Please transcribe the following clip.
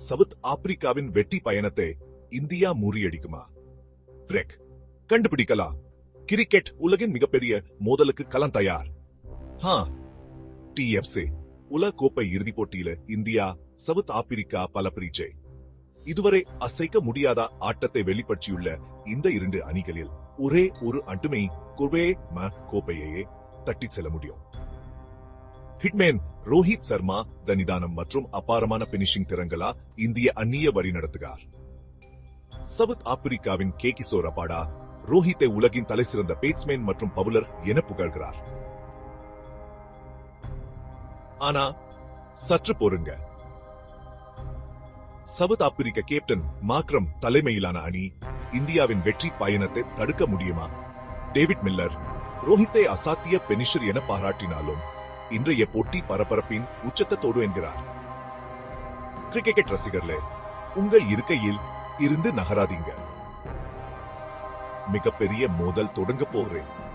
South ஆப்பிரிக்காவின் வெற்றி பயணத்தை இந்தியா முறியடிக்குமா? ரெக் கண்டுபிடிக்கலாம் கிரிக்கெட் உலகின் மிகப்பெரிய மோதலுக்கு களம் தயார். ஹா டிஎஃப்சி உலக கோப்பை இறுதிப் போட்டியில இந்தியா சவுத் ஆப்பிரிக்கா பல பிரிச்சை இதுவரை அசைக்க முடியாத ஆட்டத்தை வெளிப்படுத்தியுள்ள இந்த இரண்டு அணிகளில் ஒரே ஒரு அட்டுமை குவே ம கோப்பையே தட்டி செல்ல முடியும். ஹிட்மேன் ரோஹித் சர்மா தனிதானம் மற்றும் அபாரமான பினிஷிங் திறங்களா இந்திய அந்நிய வழி நடத்துகிறார் சவுத் ஆப்பிரிக்காவின் கே கிசோர் அபாடா ரோஹித்தை உலகின் தலை சிறந்த பேட்ஸ்மேன் மற்றும் பவுலர் என புகழ்கிறார். ஆனா சற்று பொறுங்க. சவுத் ஆப்பிரிக்க கேப்டன் மாக்ரம் தலைமையிலான அணி இந்தியாவின் வெற்றி பயணத்தை தடுக்க முடியுமா? டேவிட் மில்லர் ரோஹித்தை அசாத்திய பெனிஷர் என பாராட்டினாலும் இன்றைய போட்டி பரபரப்பின் உச்சத்தோடு என்கிறார். கிரிக்கெட் ரசிகர்களே உங்கள் இருக்கையில் இருந்து நகராதீங்க. மிகப்பெரிய மோதல் தொடங்க போகிறேன்.